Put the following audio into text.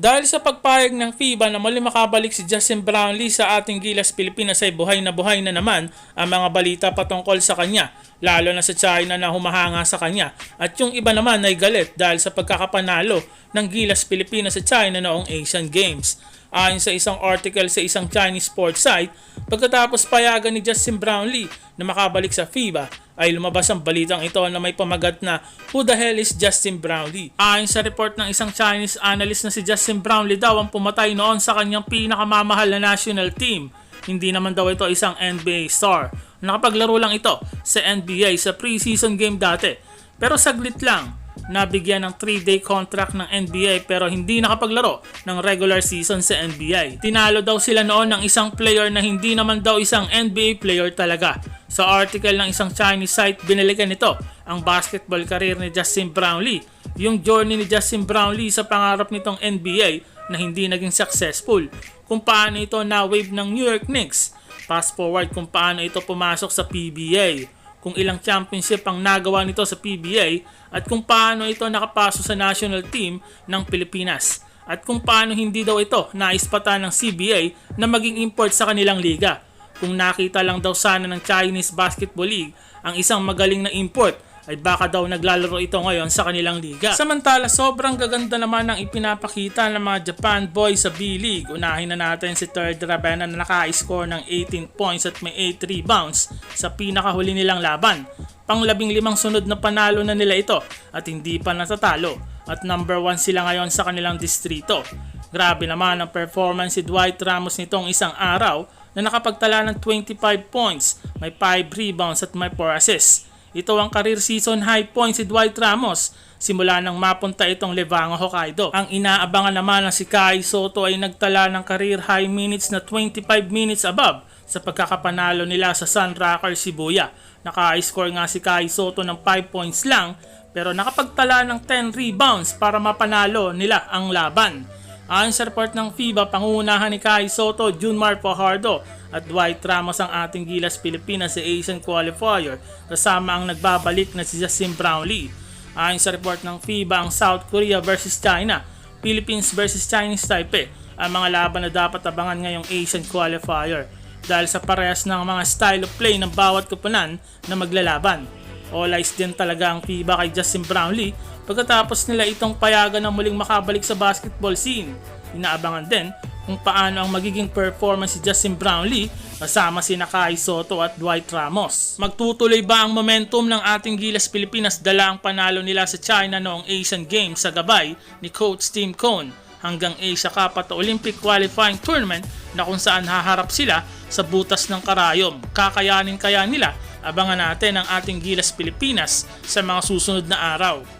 Dahil sa pagpayag ng FIBA na muli makabalik si Justin Brownlee sa ating Gilas Pilipinas ay buhay na buhay na naman ang mga balita patungkol sa kanya, lalo na sa China na humahanga sa kanya. At yung iba naman ay galit dahil sa pagkakapanalo ng Gilas Pilipinas sa China noong Asian Games. Ayon sa isang article sa isang Chinese sports site, pagkatapos payagan ni Justin Brownlee na makabalik sa FIBA, ay lumabas ang balitang ito na may pamagat na Who the hell is Justin Brownlee? Ayon sa report ng isang Chinese analyst na si Justin Brownlee daw ang pumatay noon sa kanyang pinakamamahal na national team. Hindi naman daw ito isang NBA star. Nakapaglaro lang ito sa NBA sa preseason game dati. Pero saglit lang, nabigyan ng 3-day contract ng NBA pero hindi nakapaglaro ng regular season sa NBA. Tinalo daw sila noon ng isang player na hindi naman daw isang NBA player talaga. Sa article ng isang Chinese site, binalikan nito ang basketball career ni Justin Brownlee. Yung journey ni Justin Brownlee sa pangarap nitong NBA na hindi naging successful. Kung paano ito na-wave ng New York Knicks. Fast forward kung paano ito pumasok sa PBA kung ilang championship ang nagawa nito sa PBA at kung paano ito nakapasok sa national team ng Pilipinas at kung paano hindi daw ito naispata ng CBA na maging import sa kanilang liga. Kung nakita lang daw sana ng Chinese Basketball League ang isang magaling na import ay baka daw naglalaro ito ngayon sa kanilang liga. Samantala, sobrang gaganda naman ng ipinapakita ng mga Japan boys sa B-League. Unahin na natin si Third Ravenna na naka-score ng 18 points at may 8 rebounds sa pinakahuli nilang laban. Panglabing limang sunod na panalo na nila ito at hindi pa natatalo at number 1 sila ngayon sa kanilang distrito. Grabe naman ang performance si Dwight Ramos nitong isang araw na nakapagtala ng 25 points, may 5 rebounds at may 4 assists. Ito ang career season high point si Dwight Ramos simula nang mapunta itong Levango Hokkaido. Ang inaabangan naman ng si Kai Soto ay nagtala ng career high minutes na 25 minutes above sa pagkakapanalo nila sa Sun Rockers Shibuya. Naka-score nga si Kai Soto ng 5 points lang pero nakapagtala ng 10 rebounds para mapanalo nila ang laban. Ayon sa report ng FIBA, pangunahan ni Kai Soto, Junmar Fajardo at Dwight Ramos ang ating Gilas Pilipinas sa Asian Qualifier kasama ang nagbabalik na si Justin Brownlee. Ayon sa report ng FIBA, ang South Korea versus China, Philippines versus Chinese Taipei ang mga laban na dapat abangan ngayong Asian Qualifier dahil sa parehas ng mga style of play ng bawat kupunan na maglalaban. All eyes din talaga ang FIBA kay Justin Brownlee pagkatapos nila itong payagan na muling makabalik sa basketball scene. Inaabangan din kung paano ang magiging performance si Justin Brownlee kasama si Nakai Soto at Dwight Ramos. Magtutuloy ba ang momentum ng ating Gilas Pilipinas dala ang panalo nila sa China noong Asian Games sa gabay ni Coach Tim Cone hanggang Asia Cup at Olympic Qualifying Tournament na kung saan haharap sila sa butas ng karayom. Kakayanin kaya nila? Abangan natin ang ating Gilas Pilipinas sa mga susunod na araw.